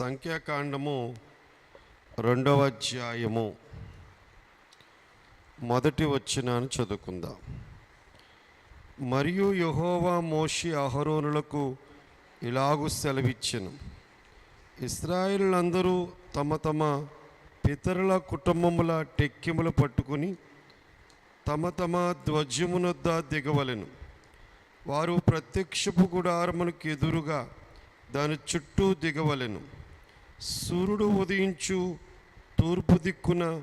సంఖ్యాకాండము రెండవ అధ్యాయము. మొదటి వచ్చినాను చదువుకుందాం. మరియు యహోవా మోషి అహరోనులకు ఇలాగు సెలవిచ్చెను. ఇస్రాయిలందరూ తమ తమ పితరుల కుటుంబముల టెక్కిములు పట్టుకుని తమ తమ ధ్వజమునొద్ద దిగవలెను. వారు ప్రత్యక్షపు గుడారమునకు ఎదురుగా దాని చుట్టూ దిగవలెను. సూర్యుడు ఉదయించు తూర్పు దిక్కున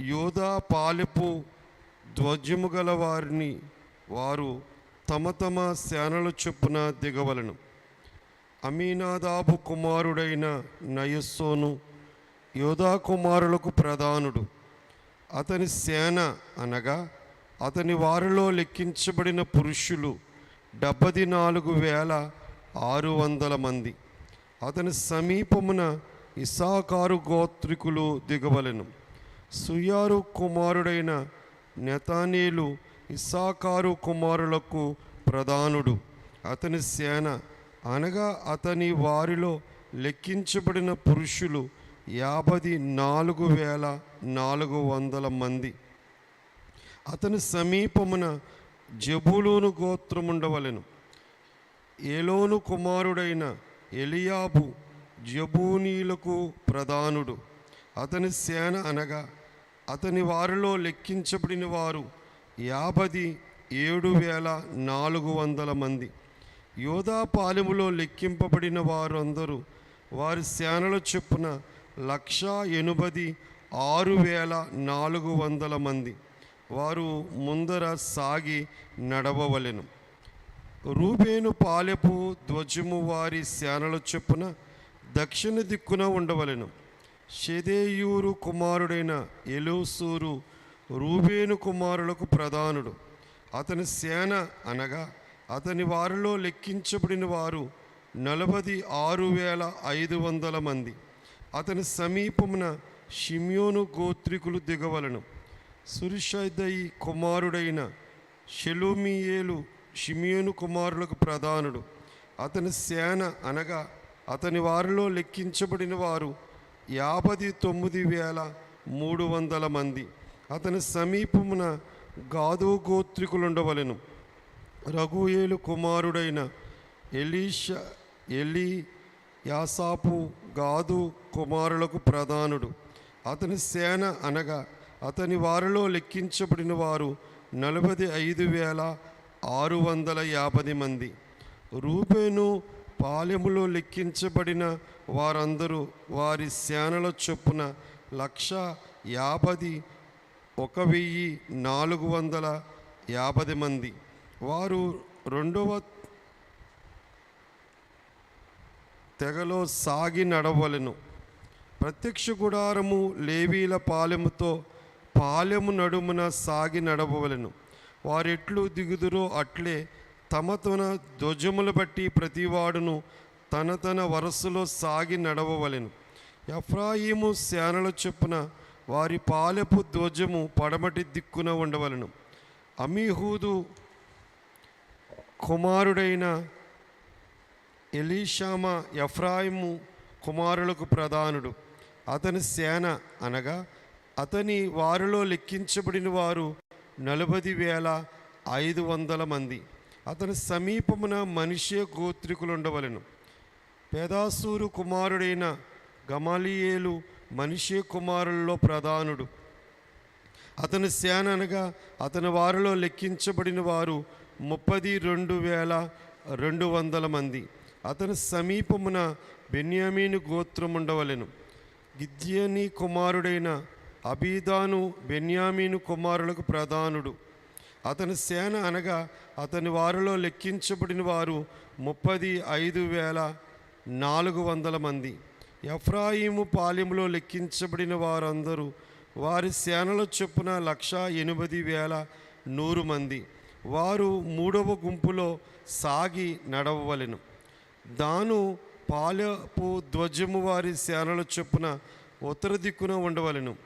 యోధా పాలెపు ధ్వజము గల వారిని వారు తమ తమ సేనల చొప్పున దిగవలెను. అమీనాదాబు కుమారుడైన నయస్సోను యోధా కుమారులకు ప్రధానుడు. అతని సేన అనగా అతని వారిలో లెక్కించబడిన పురుషులు డెబ్బది నాలుగు వేల ఆరు వందల మంది. అతని సమీపమున ఇసాకారు గోత్రికులు దిగవలెను. సుయారు కుమారుడైన నెతానేలు ఇసాకారు కుమారులకు ప్రధానుడు. అతని సేన అనగా అతని వారిలో లెక్కించబడిన పురుషులు యాభై నాలుగు వేల నాలుగు వందల మంది. అతని సమీపమున జబులూను గోత్రముండవలెను. ఏలోను కుమారుడైన ఎలియాబు జబూనీలకు ప్రధానుడు. అతని సేన అనగా అతని వారిలో లెక్కించబడిన వారు యాభై ఏడు వేల నాలుగు వందల మంది. యోధాపాలెములో లెక్కింపబడిన వారందరూ వారి సేనల చొప్పున లక్షా ఎనభై ఆరు వేల నాలుగు వందల మంది. వారు ముందర సాగి నడవవలెను. రూబేను పాలెపు ధ్వజము వారి సేనల చొప్పున దక్షిణ దిక్కున ఉండవలెను. షెదేయూరు కుమారుడైన ఎలోసూరు రూబేను కుమారులకు ప్రధానుడు. అతని సేన అనగా అతని వారిలో లెక్కించబడిన వారు నలభై ఆరు వేల ఐదు వందల మంది. అతని సమీపమున షిమ్యోను గోత్రికులు దిగవలను. సురిషదయి కుమారుడైన షెలోమియేలు షిమియోను కుమారులకు ప్రధానుడు. అతని సేన అనగా అతని వారిలో లెక్కించబడిన వారు యాభై తొమ్మిది వేల మూడు వందల మంది. అతని సమీపమున గాదు గోత్రికులుండవలెను. రఘుయేలు కుమారుడైన ఎలీష ఎలి యాసాపు గాదు కుమారులకు ప్రధానుడు. అతని సేన అనగా అతని వారిలో లెక్కించబడిన వారు నలభై ఐదు వేల ఆరు వందల యాభై మంది. రూపేను పాలెములో లెక్కించబడిన వారందరూ వారి సేనల చొప్పున లక్ష యాభై ఒక వెయ్యి నాలుగు వందల యాభై మంది. వారు రెండవ తెగలో సాగి నడవలెను. ప్రత్యక్ష గుడారము లేవీల పాలెముతో పాలెము నడుమున సాగి నడవవలెను వారెట్లు దిగుదురో అట్లే తమ తన ధ్వజములు బట్టి ప్రతివాడును తన తన వరసలో సాగి నడవవలెను. ఎఫ్రాయిము సేనల చొప్పున వారి పాలెపు ధ్వజము పడమటి దిక్కున ఉండవలెను. అమీహూదు కుమారుడైన ఎలీషామా ఎఫ్రాయిము కుమారులకు ప్రధానుడు. అతని సేన అనగా అతని వారిలో లెక్కించబడిన వారు నలభై వేల ఐదు వందల మంది. అతని సమీపమున మనిషే గోత్రికులు ఉండవలెను పేదాసూరు కుమారుడైన గమాలియేలు మనిషి కుమారుల్లో ప్రధానుడు. అతని సేన అనగా అతని వారిలో లెక్కించబడిన వారు ముప్పది రెండు వేల రెండు వందల మంది. అతని సమీపమున బెన్యామీని గోత్రం ఉండవలెను గిద్యని కుమారుడైన అబీదాను బెన్యామీను కుమారులకు ప్రధానుడు. అతని సేన అనగా అతని వారిలో లెక్కించబడిన వారు ముప్పది ఐదు వేల నాలుగు వందల మంది. ఎఫ్రాయిము పాలెములో లెక్కించబడిన వారందరూ వారి సేనల చొప్పున లక్ష ఎనిమిది వేల నూరు మంది. వారు మూడవ గుంపులో సాగి నడవవలెను. దాను పాలపు ధ్వజము వారి సేనల చొప్పున ఉత్తర దిక్కున ఉండవలెను.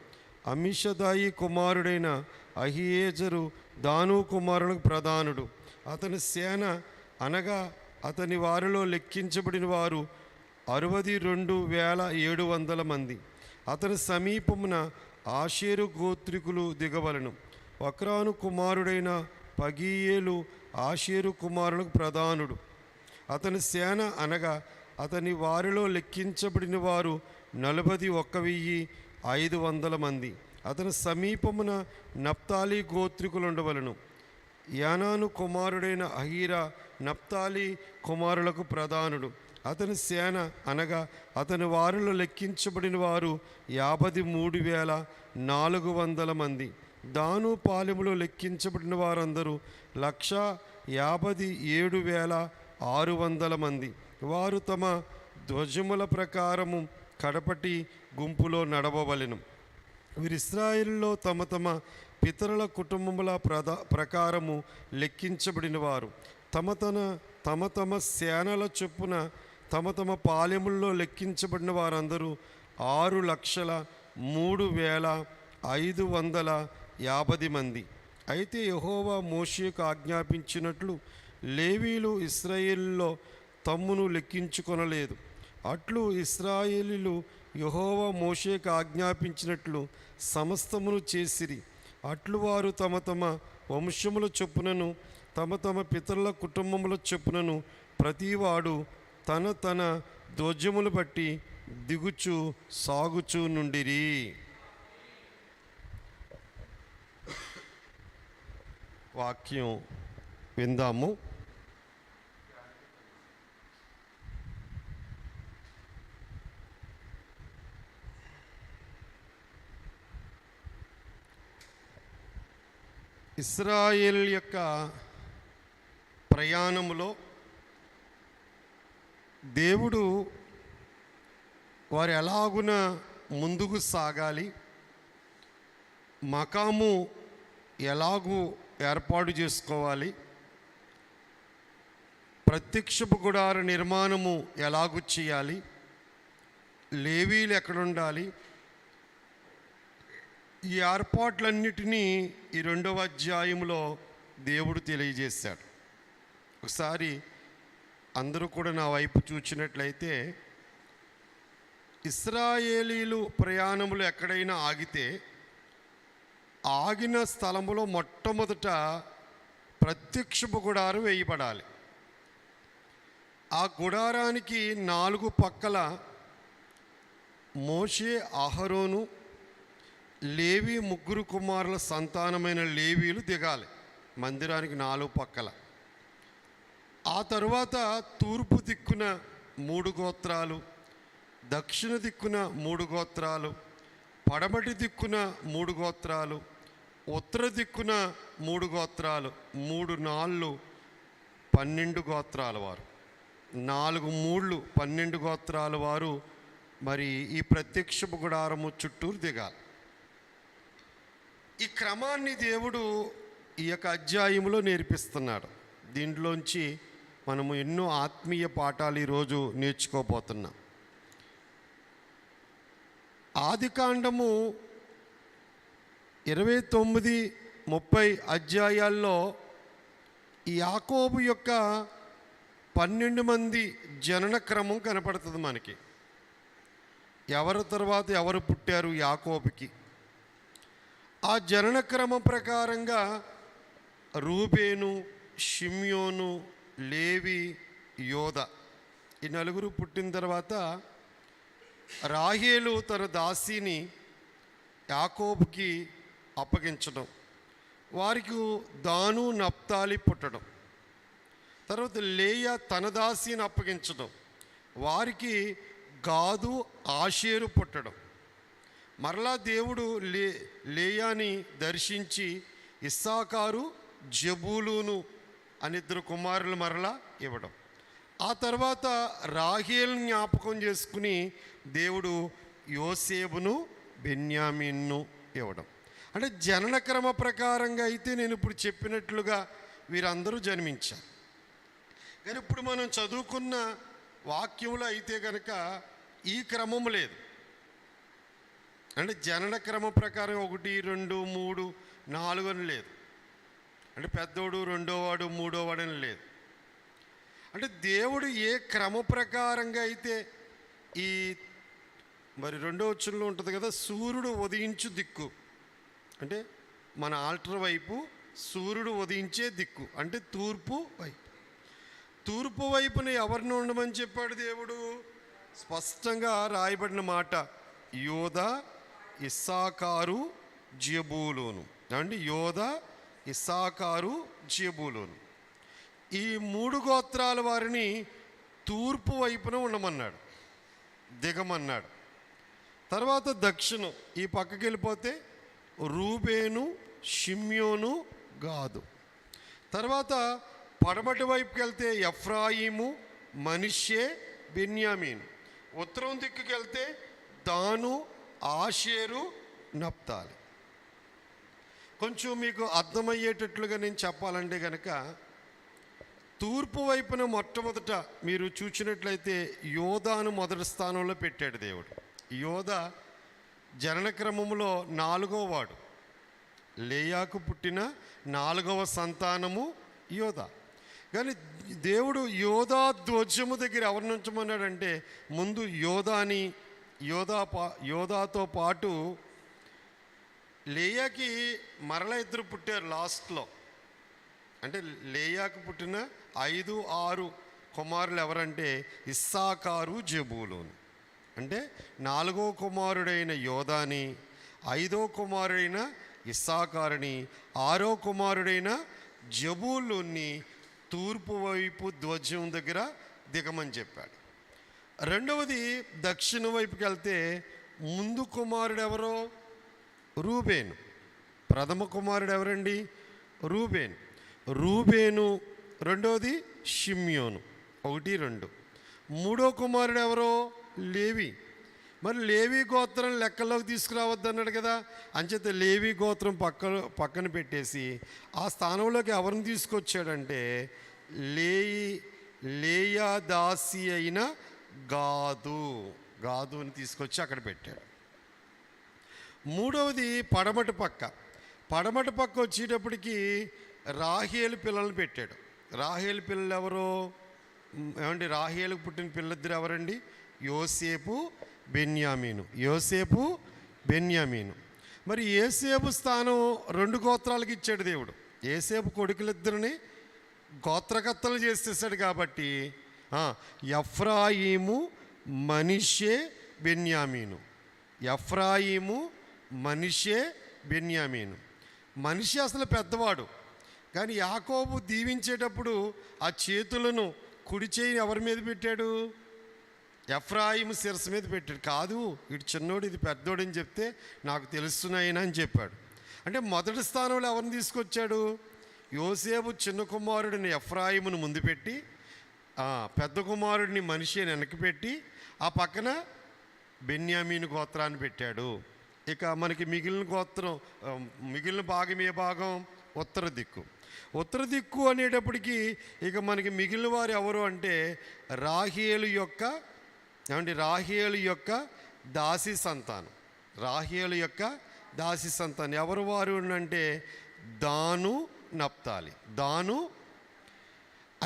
అమిషదాయి కుమారుడైన అహియేజరు దాను కుమారులకు ప్రధానుడు. అతని సేన అనగా అతని వారిలో లెక్కించబడిన వారు అరవది రెండు వేల ఏడు వందల మంది. అతని సమీపమున ఆషేరు గోత్రికులు దిగవలను. వక్రాను కుమారుడైన పగీయేలు ఆషేరు కుమారులకు ప్రధానుడు. అతని సేన అనగా అతని వారిలో లెక్కించబడిన వారు నలభై ఒక్క వెయ్యి ఐదు వందల మంది. అతని సమీపమున నప్తాలి గోత్రికులు ఉండవలను యానాను కుమారుడైన అహీరా నప్తాలి కుమారులకు ప్రధానుడు. అతని సేన అనగా అతని వారిలో లెక్కించబడిన వారు యాభై మూడు వేల నాలుగు వందల మంది. దాను పాలెములో లెక్కించబడిన వారందరూ లక్ష యాభై ఏడు వేల ఆరు వందల మంది. వారు తమ ధ్వజముల ప్రకారము కడపటి గుంపులో నడవవలెను. వీరి ఇస్రాయిల్లో తమ తమ పితరుల కుటుంబముల ప్రదా ప్రకారము లెక్కించబడిన వారు తమ తన తమ తమ సేనల చొప్పున తమ తమ పాలెముల్లో లెక్కించబడిన వారందరూ ఆరు లక్షల మూడు వేల ఐదు వందల యాభై మంది. అయితే యహోవా మోషేకు ఆజ్ఞాపించినట్లు లేవీలు ఇస్రాయిల్లో తమ్మును లెక్కించుకొనలేదు. అట్లు ఇస్రాయేలీలు యహోవా మోషేకు ఆజ్ఞాపించినట్లు సమస్తమును చేసిరి. అట్లు వారు తమ తమ వంశముల చొప్పునను తమ తమ పితరుల కుటుంబముల చొప్పునను ప్రతివాడు తన తన ధ్వజములు బట్టి దిగుచు సాగుచు నుండిరి. వాక్యం విందాము. ఇస్రాయేల్ యొక్క ప్రయాణములో దేవుడు వారు ఎలాగున ముందుకు సాగాలి మకాము ఎలాగూ ఏర్పాటు చేసుకోవాలి ప్రత్యక్షపు గుడార నిర్మాణము ఎలాగూ చేయాలి లేవీలు ఎక్కడుండాలి ఈ ఏర్పాట్లన్నిటినీ ఈ రెండవ అధ్యాయంలో దేవుడు తెలియజేశాడు. ఒకసారి అందరూ కూడా నా వైపు చూచినట్లయితే ఇస్రాయేలీలు ప్రయాణములు ఎక్కడైనా ఆగితే ఆగిన స్థలములో మొట్టమొదట ప్రత్యక్షపు గుడారం వేయబడాలి. ఆ గుడారానికి నాలుగు పక్కల మోషే అహరోను లేవి ముగ్గురు కుమారుల సంతానమైన లేవీలు దిగాలి. మందిరానికి నాలుగు పక్కల. ఆ తరువాత తూర్పు దిక్కున మూడు గోత్రాలు దక్షిణ దిక్కున మూడు గోత్రాలు పడమటి దిక్కున మూడు గోత్రాలు ఉత్తర దిక్కున మూడు గోత్రాలు మూడు నాళ్ళు పన్నెండు గోత్రాల వారు. నాలుగు మూళ్ళు పన్నెండు గోత్రాల వారు. మరి ఈ ప్రత్యక్షపు గుడారము చుట్టూరు దిగాలి. ఈ క్రమాన్ని దేవుడు ఈ యొక్క అధ్యాయములో నేర్పిస్తున్నాడు. దీంట్లోంచి మనము ఎన్నో ఆత్మీయ పాఠాలు ఈరోజు నేర్చుకోబోతున్నాం. ఆదికాండము ఇరవై తొమ్మిది ముప్పై అధ్యాయాల్లో ఈ యాకోబు యొక్క పన్నెండు మంది జనన క్రమం కనపడుతుంది మనకి. ఎవరి తర్వాత ఎవరు పుట్టారు యాకోబుకి? ఆ జనన క్రమం ప్రకారంగా రూబేను షిమ్యోను లేవి యోధ ఈ నలుగురు పుట్టిన తర్వాత రాహేలు తన దాసిని యాకోబుకి అప్పగించడం వారికి దాను నప్తాలి పుట్టడం తర్వాత లేయ తన దాసిని అప్పగించడం వారికి గాదు ఆషేరు పుట్టడం. మరలా దేవుడు లే లేయాని దర్శించి ఇస్సాకారు జబూలును అని ఇద్దరు కుమారులు మరలా ఇవ్వడం ఆ తర్వాత రాహేల్ జ్ఞాపకం చేసుకుని దేవుడు యోసేపును బెన్యామిన్ను ఇవ్వడం అంటే జనన క్రమ ప్రకారంగా అయితే నేను ఇప్పుడు చెప్పినట్లుగా వీరందరూ జన్మించారు. కానీ ఇప్పుడు మనం చదువుకున్న వాక్యంలో అయితే కనుక ఈ క్రమం లేదు. అంటే జనన క్రమ ప్రకారం ఒకటి రెండు మూడు నాలుగు అని లేదు. అంటే పెద్దోడు రెండోవాడు మూడోవాడు అని లేదు. అంటే దేవుడు ఏ క్రమ ప్రకారంగా అయితే ఈ మరి రెండో వచ్చంలో ఉంటుంది కదా సూర్యుడు ఉదయించు దిక్కు. అంటే మన ఆల్టర్ వైపు సూర్యుడు ఉదయించే దిక్కు అంటే తూర్పు వైపు. తూర్పు వైపున ఎవరిని ఉండమని చెప్పాడు దేవుడు? స్పష్టంగా రాయబడిన మాట యోధ ఇస్సాకారు జబూలోను అండి యోధ ఇస్సాకారు జియబూలోను. ఈ మూడు గోత్రాల వారిని తూర్పు వైపున ఉండమన్నాడు దిగమన్నాడు. తర్వాత దక్షిణం ఈ పక్కకి వెళ్ళిపోతే రూబేను షిమ్యోను గాదు. తర్వాత పడమటి వైపుకి వెళ్తే ఎఫ్రాయిము మనిషే బెన్యామీన్. ఉత్తరం దిక్కుకి వెళ్తే దాను ఆషేరు నప్తాలి. కొంచెం మీకు అర్థమయ్యేటట్లుగా నేను చెప్పాలంటే కనుక తూర్పు వైపున మొట్టమొదట మీరు చూసినట్లయితే యోధాను మొదటి స్థానంలో పెట్టాడు దేవుడు. యోధ జననక్రమంలో నాలుగో వాడు. లేయాకు పుట్టిన నాలుగవ సంతానము యోధ. కానీ దేవుడు యోధా ధ్వజము దగ్గర ఎవరిని ఉంచమన్నాడంటే ముందు యోధాని యోధా పా యోధాతో పాటు లేయాకి మరల ఇద్దరు పుట్టారు లాస్ట్లో. అంటే లేయాకు పుట్టిన ఐదు ఆరు కుమారులు ఎవరంటే ఇస్సాకారు జబూలోను. అంటే నాలుగో కుమారుడైన యోధాని ఐదో కుమారుడైన ఇస్సాకారుని ఆరో కుమారుడైన జబూలుని తూర్పు వైపు ధ్వజం దగ్గర దిగమని చెప్పాడు. రెండవది దక్షిణ వైపుకి వెళ్తే ముందు కుమారుడు ఎవరో రూబేను. ప్రథమ కుమారుడు ఎవరండి రూబేన్. రూబేను రెండవది షిమ్యోను. ఒకటి రెండు. మూడో కుమారుడు ఎవరో లేవి. మరి లేవి గోత్రం లెక్కలోకి తీసుకురావద్దు అన్నాడు కదా. అంచేత లేవి గోత్రం పక్క పక్కన పెట్టేసి ఆ స్థానంలోకి ఎవరిని తీసుకొచ్చాడంటే లేయి లేయా దాసి అయిన గాదు గాదుని తీసుకొచ్చి అక్కడ పెట్టాడు. మూడవది పడమటి పక్క. పడమటి పక్క వచ్చేటప్పటికి రాహేలు పిల్లల్ని పెట్టాడు. రాహేలు పిల్లలు ఎవరు? ఏమండి? రాహేలకు పుట్టిన పిల్లలిద్దరు ఎవరండి? యోసేపు బెన్యామీను. యోసేపు బెన్యామీను. మరి ఏసేపు స్థానం రెండు గోత్రాలకు ఇచ్చాడు దేవుడు. ఏసేపు కొడుకులిద్దరిని గోత్రకత్తలు చేసేసాడు కాబట్టి ఎఫ్రాయిము మనిషే బెన్యామీను. ఎఫ్రాయిము మనిషే బెన్యామీను. మనిషి అసలు పెద్దవాడు. కానీ యాకోబు దీవించేటప్పుడు ఆ చేతులను కుడి చేయి ఎవరి మీద పెట్టాడు? ఎఫ్రాయిము శిరస్సు మీద పెట్టాడు. కాదు ఇటు చిన్నోడు ఇది పెద్దోడని చెప్తే నాకు తెలుస్తున్నాయన అని చెప్పాడు. అంటే మొదటి స్థానంలో ఎవరిని తీసుకొచ్చాడు? యోసేపు చిన్న కుమారుడిని ఎఫ్రాయిమును ముందు పెట్టి పెద్ద కుమారుడిని మనిషి అని వెనక్కి పెట్టి ఆ పక్కన బెన్యామీని గోత్రాన్ని పెట్టాడు. ఇక మనకి మిగిలిన గోత్రం మిగిలిన భాగం ఏ భాగం? ఉత్తర దిక్కు. ఉత్తర దిక్కు అనేటప్పటికీ ఇక మనకి మిగిలిన వారు ఎవరు అంటే రాహేలు యొక్క ఏమండి? రాహియలు యొక్క దాసి సంతానం. రాహేలు యొక్క దాసి సంతానం. ఎవరు వారు అంటే? దాను నప్తాలి. దాను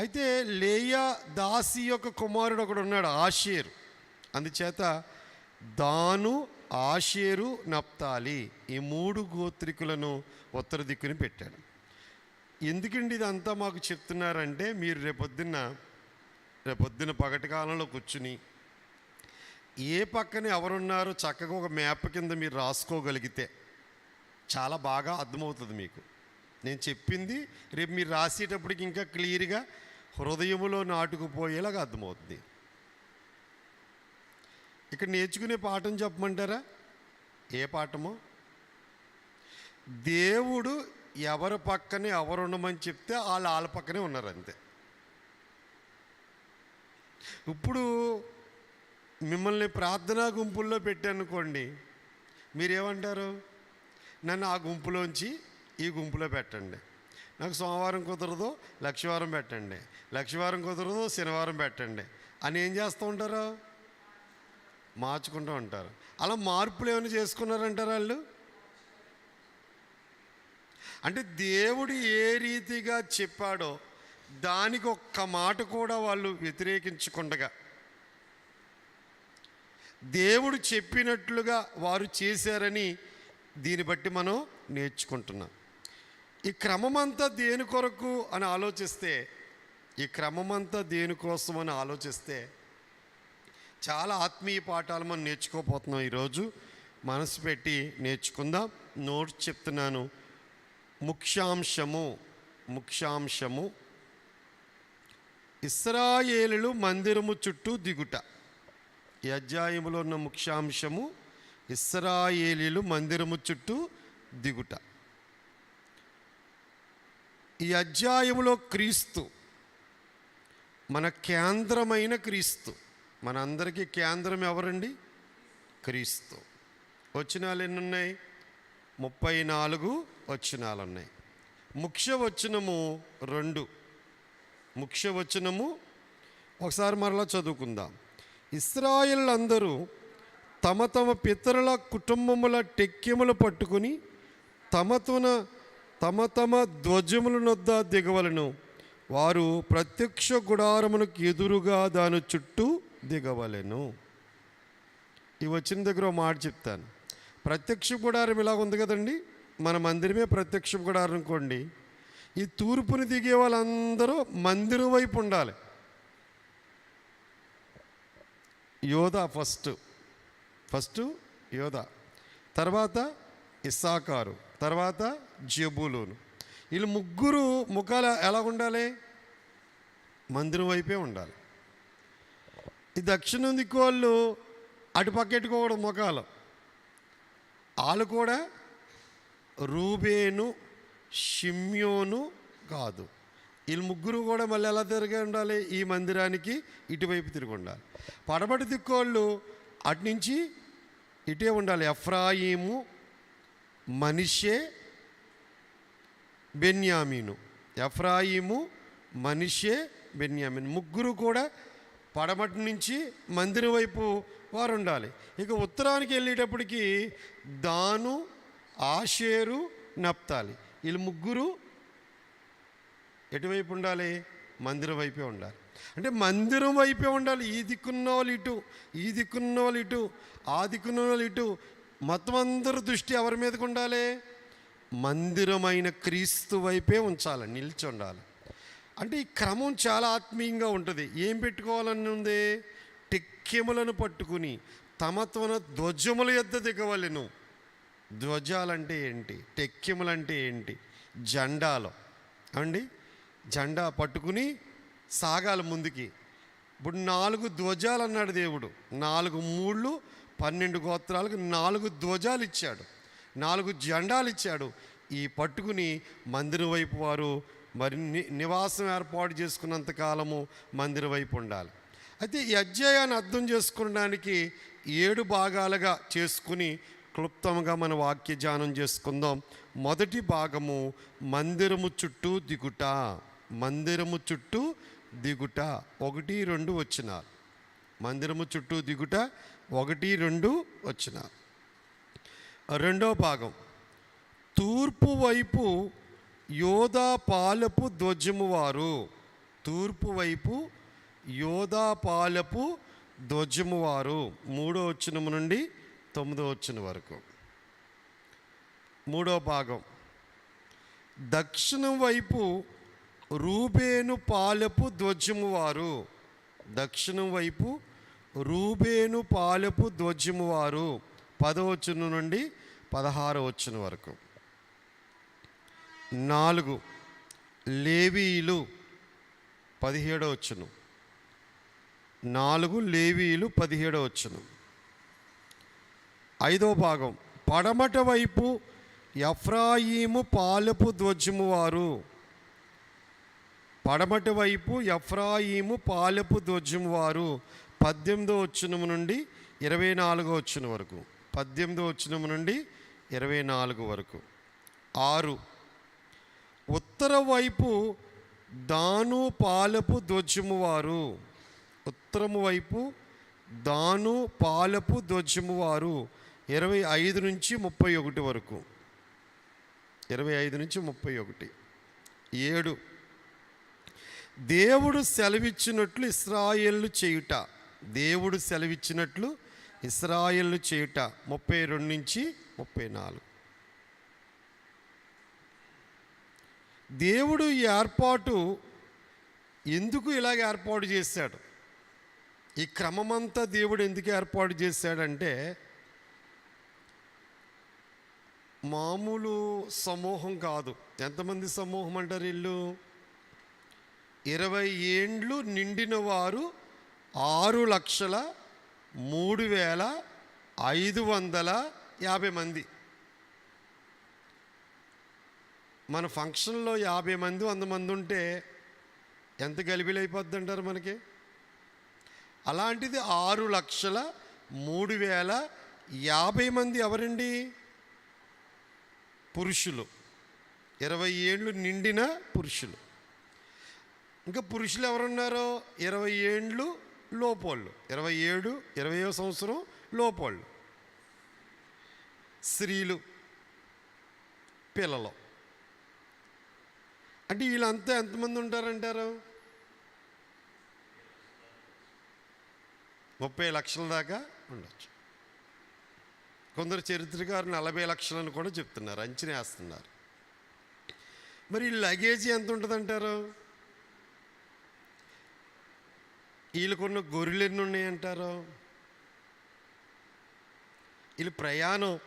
అయితే లేయా దాసి యొక్క కుమారుడు ఒకడు ఉన్నాడు ఆషేరు. అందుచేత దాను ఆషేరు నప్తాలి ఈ మూడు గోత్రికులను ఉత్తర దిక్కుని పెట్టాడు. ఎందుకండి ఇదంతా మాకు చెప్తున్నారంటే మీరు రేపొద్దున్న రేపొద్దున పగటి కాలంలో కూర్చుని ఏ పక్కన ఎవరున్నారో చక్కగా ఒక మ్యాప్ కింద మీరు రాసుకోగలిగితే చాలా బాగా అర్థమవుతుంది మీకు. నేను చెప్పింది రేపు మీరు రాసేటప్పటికి ఇంకా క్లియర్గా హృదయములో నాటుకుపోయేలాగా అర్థమవుతుంది. ఇక్కడ నేర్చుకునే పాఠం చెప్పమంటారా? ఏ పాఠమో? దేవుడు ఎవరి పక్కనే ఎవరు ఉండమని చెప్తే వాళ్ళు వాళ్ళ పక్కనే ఉన్నారు అంతే ఇప్పుడు మిమ్మల్ని ప్రార్థనా గుంపుల్లో పెట్టానుకోండి మీరేమంటారు? నన్ను ఆ గుంపులోంచి ఈ గుంపులో పెట్టండి. నాకు సోమవారం కుదరదు లక్షవారం పెట్టండి. లక్షవారం కుదరదు శనివారం పెట్టండి. అని ఏం చేస్తూ ఉంటారు? మార్చుకుంటూ ఉంటారు. అలా మార్పులు ఏమైనా చేసుకున్నారంటారు వాళ్ళు? అంటే దేవుడు ఏ రీతిగా చెప్పాడో దానికి ఒక్క మాట కూడా వాళ్ళు వ్యతిరేకించకుండగా దేవుడు చెప్పినట్లుగా వారు చేశారని దీన్ని బట్టి మనం నేర్చుకుంటున్నాం. ఈ క్రమమంతా దేని కొరకు అని ఆలోచిస్తే ఈ క్రమమంతా దేనికోసం అని ఆలోచిస్తే చాలా ఆత్మీయ పాఠాలు మనం నేర్చుకోపోతున్నాం ఈరోజు. మనసు పెట్టి నేర్చుకుందాం. నోట్స్ చెప్తున్నాను. ముఖ్యాంశము ముఖ్యాంశము. ఇస్రాయేలులు మందిరము చుట్టూ దిగుట. ఈ అధ్యాయములో ఉన్న ముఖ్యాంశము ఇస్రాయేలీలు మందిరము చుట్టూ దిగుట. ఈ అధ్యాయములో క్రీస్తు మన కేంద్రమైన క్రీస్తు. మనందరికీ కేంద్రం ఎవరండి? క్రీస్తు. వచనాలు ఎన్ని ఉన్నాయి ముప్పై నాలుగు వచనాలు ఉన్నాయి ముఖ్య వచనము రెండు. ముఖ్య వచనము ఒకసారి మరలా చదువుకుందాం. ఇస్రాయిల్ అందరూ తమ తమ పితరుల కుటుంబముల టెక్కెములు పట్టుకుని తమ తన తమ తమ ధ్వజములనొద్ద దిగవలను. వారు ప్రత్యక్ష గుడారమునకు ఎదురుగా దాని చుట్టూ దిగవలెను. ఈ వచ్చిన దగ్గర మాట చెప్తాను. ప్రత్యక్ష గుడారం ఇలా ఉంది కదండి? మన మందిరమే ప్రత్యక్ష గుడారం అనుకోండి. ఈ తూర్పుని దిగే వాళ్ళందరూ మందిరం వైపు ఉండాలి. యోధ ఫస్ట్. ఫస్ట్ యోధ. తర్వాత ఇస్సాకారు తర్వాత జబూలును. వీళ్ళు ముగ్గురు ముఖాలు ఎలా ఉండాలి? మందిరం వైపే ఉండాలి. ఈ దక్షిణం దిక్కు వాళ్ళు అటు పక్కెట్టుకోవడం ముఖాలు. వాళ్ళు కూడా రూబేను షిమ్యోను కాదు. వీళ్ళు ముగ్గురు కూడా మళ్ళీ ఎలా తిరిగి ఉండాలి? ఈ మందిరానికి ఇటువైపు తిరిగి ఉండాలి. పడబడి దిక్కోళ్ళు అటు నుంచి ఇటే ఉండాలి. ఎఫ్రాయిము మనిషే బెన్యామీను. ఎఫ్రాయిము మనిషే బెన్యామీన్. ముగ్గురు కూడా పడమటి నుంచి మందిరం వైపు వారు ఉండాలి ఇక ఉత్తరానికి వెళ్ళేటప్పటికి దాను ఆషేరు నప్తాలి వీళ్ళు ముగ్గురు ఎటువైపు ఉండాలి? మందిరం వైపే ఉండాలి. అంటే మందిరం వైపే ఉండాలి. ఈ దిక్కున్న వాళ్ళు ఇటు ఈ దిక్కున్న వాళ్ళు ఇటు ఆ దిక్కున్న వాళ్ళు ఇటు మొత్తం అందరి దృష్టి ఎవరి మీదకు ఉండాలి? మందిరమైన క్రీస్తు వైపే ఉంచాలి నిలిచి ఉండాలి. అంటే ఈ క్రమం చాలా ఆత్మీయంగా ఉంటుంది. ఏం పెట్టుకోవాలని ఉంది? టెక్కెములను పట్టుకుని తమ ధ్వజముల యొద్ద దిగవలను. ధ్వజాలంటే ఏంటి? టెక్కెములంటే ఏంటి? జెండాలు. అండి జెండా పట్టుకుని సాగాలి ముందుకి. ఇప్పుడు నాలుగు ధ్వజాలు అన్నాడు దేవుడు. నాలుగు మూళ్ళు పన్నెండు గోత్రాలకు నాలుగు ధ్వజాలు ఇచ్చాడు నాలుగు జెండాలు ఇచ్చాడు. ఈ పట్టుకుని మందిరం వైపు వారు మరి ని- నివాసం ఏర్పాటు చేసుకున్నంత కాలము మందిరం వైపు ఉండాలి. అయితే ఈ అధ్యాయాన్ని అర్థం చేసుకోవడానికి ఏడు భాగాలుగా చేసుకుని క్లుప్తంగా మన వాక్య ధ్యానం చేసుకుందాం. మొదటి భాగము మందిరము చుట్టూ దిగుట మందిరము చుట్టూ దిగుట. ఒకటి రెండు వచ్చినారు మందిరము చుట్టూ దిగుట ఒకటి రెండు వచ్చిన. రెండో భాగం. తూర్పు వైపు యోధా పాలపు ధ్వజము వారు. తూర్పు వైపు యోధా పాలపు ధ్వజము వారు. మూడో వచ్చినము నుండి తొమ్మిదో వచ్చిన వరకు. మూడో భాగం. దక్షిణం వైపు రూబేను పాలపు ధ్వజము వారు. దక్షిణం వైపు రూబేను పాలపు ధ్వజము వారు పదవచ్చును నుండి పదహారు వచ్చిన వరకు. నాలుగు లేవీలు పదిహేడో వచ్చును నాలుగు లేవీలు పదిహేడో వచ్చును ఐదో భాగం పడమట వైపు ఎఫ్రాయిము పాలపు ధ్వజము వారు. పడమటి వైపు ఎఫ్రాయిము పాలపు ధ్వజము వారు. పద్దెనిమిదో వచ్చినము నుండి ఇరవై నాలుగో వచ్చిన వరకు. పద్దెనిమిదో వచ్చినము నుండి ఇరవై నాలుగు వరకు. ఆరు. ఉత్తర వైపు దాను పాలపు ధ్వజము ఉత్తరము వైపు దాను పాలపు ధ్వజమువారు ఇరవై ఐదు నుంచి ముప్పై ఒకటి వరకు. ఇరవై ఐదు నుంచి ముప్పై ఒకటి. ఏడు. దేవుడు సెలవిచ్చినట్లు ఇస్రాయేళ్ళు చేయుట. దేవుడు సెలవిచ్చినట్లు ఇస్రాయిల్ను చేయుట. ముప్పై రెండు నుంచి ముప్పై నాలుగు. దేవుడు ఈ ఏర్పాటు ఎందుకు ఇలాగ ఏర్పాటు చేశాడు? ఈ క్రమమంతా దేవుడు ఎందుకు ఏర్పాటు చేశాడంటే మామూలు సమూహం కాదు. ఎంతమంది సమూహం అంటారు ఇల్లు ఇరవై ఏండ్లు నిండిన వారు ఆరు లక్షల మూడు వేల ఐదు వందల యాభై మంది. మన ఫంక్షన్లో యాభై మంది వంద మంది ఉంటే ఎంత గలిబిలైపోద్ది అంటారు మనకి? అలాంటిది ఆరు లక్షల మూడు వేల యాభై మంది ఎవరండి? పురుషులు. ఇరవై ఏళ్ళు నిండిన పురుషులు. ఇంకా పురుషులు ఎవరున్నారో? ఇరవై ఏండ్లు లోపోళ్ళు. ఇరవై ఏడు ఇరవయో సంవత్సరం లోపోళ్ళు. స్త్రీలు పిల్లలు. అంటే వీళ్ళంతా ఎంతమంది ఉంటారంటారు? ముప్పై లక్షల దాకా ఉండొచ్చు. కొందరు చరిత్రకారు నలభై లక్షలని కూడా చెప్తున్నారు అంచనా వేస్తున్నారు. మరి లగేజీ ఎంత ఉంటుందంటారు? వీళ్ళకున్న గొర్రెలు ఎన్ని ఉన్నాయంటారు వీళ్ళు ప్రయాణం.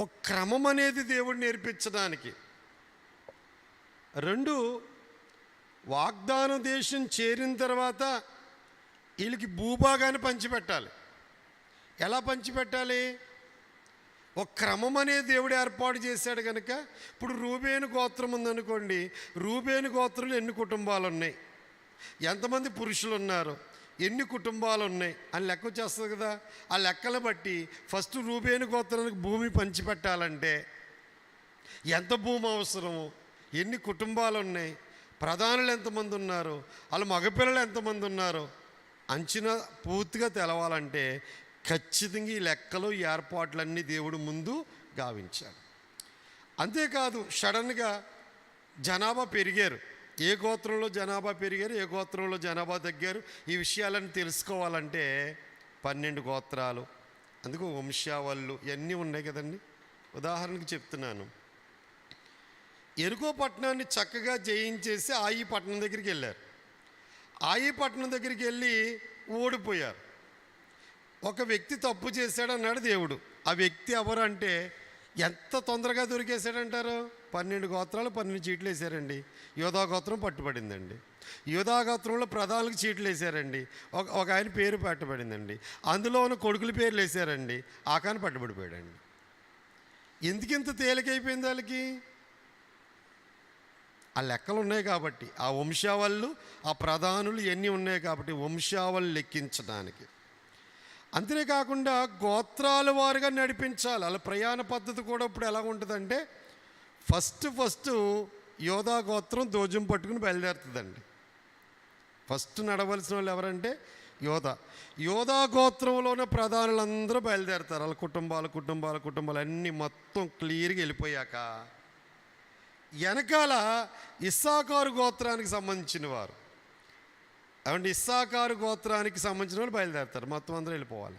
ఒక క్రమం అనేది దేవుడు నేర్పించడానికి. రెండు వాగ్దాన దేశం చేరిన తర్వాత వీళ్ళకి భూభాగాన్ని పంచిపెట్టాలి. ఎలా పంచిపెట్టాలి? ఒక క్రమం అనేది దేవుడు ఏర్పాటు చేశాడు కనుక ఇప్పుడు రూబేను గోత్రం ఉందనుకోండి రూబేను గోత్రంలో ఎన్ని కుటుంబాలు ఉన్నాయి? ఎంతమంది పురుషులు ఉన్నారు ఎన్ని కుటుంబాలు ఉన్నాయి అని లెక్క వచ్చేస్తుంది కదా. ఆ లెక్కలు బట్టి ఫస్ట్ రూబేను గోత్రానికి భూమి పంచిపెట్టాలంటే ఎంత భూమి అవసరము? ఎన్ని కుటుంబాలు ఉన్నాయి ప్రధానులు ఎంతమంది ఉన్నారు? వాళ్ళ మగపిల్లలు ఎంతమంది ఉన్నారు? అంచనా పూర్తిగా తెలవాలంటే ఖచ్చితంగా ఈ లెక్కలు ఏర్పాట్లన్నీ దేవుడు ముందు గావించాడు. అంతేకాదు సడన్గా జనాభా పెరిగారు. ఏ గోత్రంలో జనాభా పెరిగారు ఏ గోత్రంలో జనాభా తగ్గారు ఈ విషయాలను తెలుసుకోవాలంటే పన్నెండు గోత్రాలు. అందుకు వంశావళ్ళు ఇవన్నీ ఉన్నాయి కదండి. ఉదాహరణకు చెప్తున్నాను. ఎరుకో పట్టణాన్ని చక్కగా జయించేసి ఆయి పట్టణం దగ్గరికి వెళ్ళారు. ఆయి పట్టణం దగ్గరికి వెళ్ళి ఓడిపోయారు. ఒక వ్యక్తి తప్పు చేశాడు అన్నాడు దేవుడు. ఆ వ్యక్తి ఎవరు అంటే ఎంత తొందరగా దొరికేశాడంటారు? పన్నెండు గోత్రాలు పన్నెండు చీట్లు వేసారండి. యోధా గోత్రం పట్టుబడిందండి. యోధా గోత్రంలో ప్రధానులకు చీట్లు వేసారండి. ఒక ఒక ఆయన పేరు పట్టబడిందండి. అందులో ఉన్న కొడుకుల పేర్లు వేసారండి. ఆకాని పట్టుబడిపోయాడండి. ఎందుకు ఇంత తేలికైపోయింది వాళ్ళకి? ఆ లెక్కలు ఉన్నాయి కాబట్టి. ఆ వంశావళ్ళు ఆ ప్రధానులు ఎన్ని ఉన్నాయి కాబట్టి వంశావళి లెక్కించడానికి. అంతేకాకుండా గోత్రాల వారుగా నడిపించాలి. అలా ప్రయాణ పద్ధతి కూడా ఇప్పుడు ఎలా ఉంటుందంటే ఫస్ట్ ఫస్ట్ యోధా గోత్రం దోజం పట్టుకుని బయలుదేరుతుందండి. ఫస్ట్ నడవలసిన వాళ్ళు ఎవరంటే యోధ. యోధా గోత్రంలోనే ప్రధానులందరూ బయలుదేరుతారు. వాళ్ళ కుటుంబాల కుటుంబాల కుటుంబాలు అన్నీ మొత్తం క్లియర్గా వెళ్ళిపోయాక వెనకాల ఇస్సాకారు గోత్రానికి సంబంధించిన వారు ఏమంటే ఇస్సాకారు గోత్రానికి సంబంధించిన వాళ్ళు బయలుదేరుతారు. మొత్తం అందరూ వెళ్ళిపోవాలి.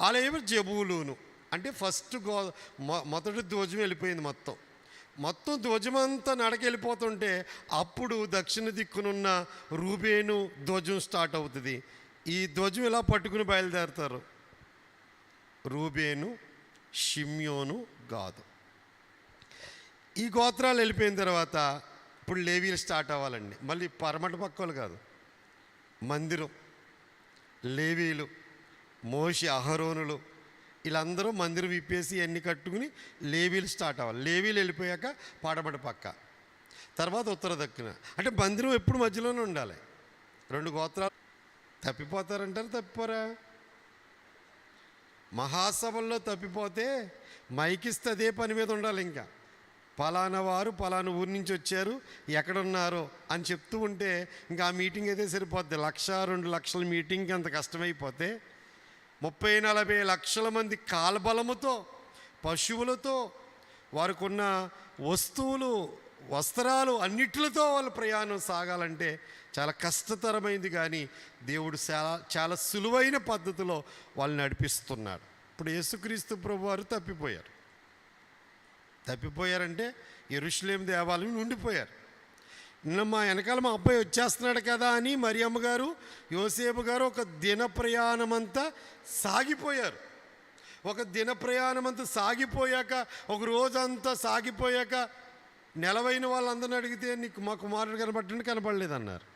అలా ఏమో? జబూలును. అంటే ఫస్ట్ గో మొ మొదటి ధ్వజం వెళ్ళిపోయింది మొత్తం. మొత్తం ధ్వజమంతా నడకెళ్ళిపోతుంటే అప్పుడు దక్షిణ దిక్కునున్న రూబేను ధ్వజం స్టార్ట్ అవుతుంది. ఈ ధ్వజం ఇలా పట్టుకుని బయలుదేరుతారు? రూబేను షిమ్యోను గాదు. ఈ గోత్రాలు వెళ్ళిపోయిన తర్వాత ఇప్పుడు లేవీలు స్టార్ట్ అవ్వాలండి. మళ్ళీ పరమట పక్కలు కాదు. మందిరం లేవీలు మోషి అహరోనులు వీళ్ళందరూ మందిరం విప్పేసి అన్ని కట్టుకుని లేవీలు స్టార్ట్ అవ్వాలి. లేవీలు వెళ్ళిపోయాక పాడబడి పక్క. తర్వాత ఉత్తర దక్షిణ. అంటే మందిరం ఎప్పుడు మధ్యలోనే ఉండాలి. రెండు గోత్రాలు తప్పిపోతారంటారు తప్పిపోరా? మహాసభల్లో తప్పిపోతే మైకిస్తే అదే పని మీద ఉండాలి ఇంకా. పలానా వారు పలానా ఊరి నుంచి వచ్చారు ఎక్కడున్నారో అని చెప్తూ ఉంటే ఇంకా ఆ మీటింగ్ అయితే సరిపోద్ది. లక్ష రెండు లక్షల మీటింగ్కి అంత కష్టమైపోతే ముప్పై నలభై లక్షల మంది కాల్బలముతో పశువులతో వారికున్న వస్తువులు వస్త్రాలు అన్నిటితో వాళ్ళ ప్రయాణం సాగాలంటే చాలా కష్టతరమైంది కానీ దేవుడు చాలా చాలా సులువైన పద్ధతిలో వాళ్ళు నడిపిస్తున్నాడు. ఇప్పుడు యేసుక్రీస్తు ప్రభువారు తప్పిపోయారు. తప్పిపోయారంటే ఎరుషులేం దేవాలయం ఉండిపోయారు నిన్న మా వెనకాల మా అబ్బాయి వచ్చేస్తున్నాడు కదా అని మరియమ్మ గారు యోసేపు గారు ఒక దిన ప్రయాణమంతా సాగిపోయారు. ఒక దిన ప్రయాణమంతా సాగిపోయాక ఒక రోజంతా సాగిపోయాక నెలవైన వాళ్ళందరిని అడిగితే నీకు మా కుమారుడు కనబట్టండి కనపడలేదన్నారు